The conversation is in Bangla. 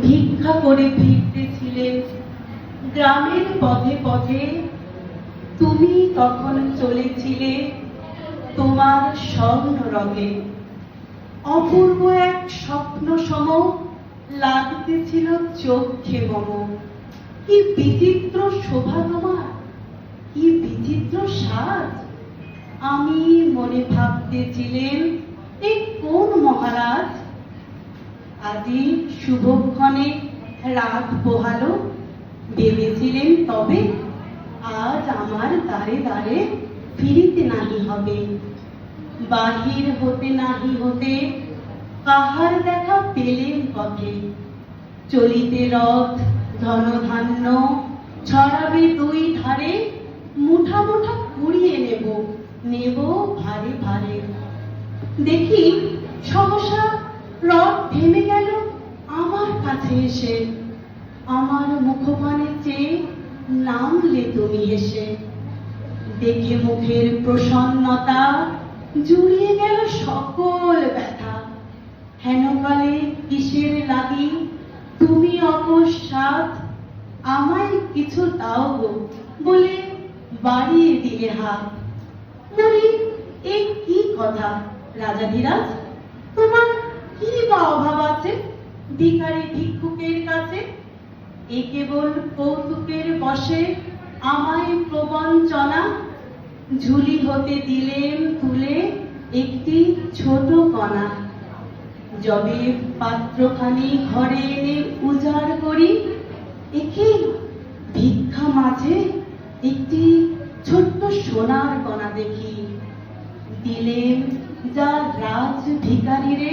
ভিক্ষা করে ফিরতেছিলেন গ্রামের পথে পথে তুমি তখন চলেছিলে তোমার স্বর্ণ রঙে অপূর্ব এক স্বপ্ন সম লাগতেছিল চোখে মম। কি বিচিত্র শোভা তোমার, কি বিচিত্র সাজ। আমি মনে ভাবতেছিলেন আজি শুভক্ষণে রাত পোহালো। ভেবেছিলেন, তবে আজ আমার দ্বারে দ্বারে ফিরিতে নাহি হবে। বাহির হতে নাহি হতে কাহার দেখা পেলেন পথে। চলিতে রথ, ধনধান্য ছড়াবে দুই ধারে। মুঠা মুঠা কুড়িয়ে নেব নেব ভারে ভারে। দেখি রথ থেমে গেল আমার কাছে এসে। আমার মুখপানে চেয়ে নামলে তুমি এসে দেখে মুখের প্রসন্নতা জুড়িয়ে গেল সকল ব্যথা। হেনকালে কিসের লাগি তুমি অকস্মাৎ আমায় কিছু দাও গো বলে বাড়িয়ে দিলে হাত। বলি, এ কি কথা রাজা রাজাধিরাজ তোমার কি বা ভিখারি ভিক্ষুকের কাছে, এ কেবল কৌতুকের বসে, আমায় প্রবঞ্চনা ঝুলি হতে দিলেন তুলে একটি ছোট কণা। যবে পাত্রখানি ঘরে এনে উজাড় করি, একে ভিক্ষা মাঝে একটি ছোট্ট সোনার কণা দেখি। দিলেন যা রাজ ভিকারিরে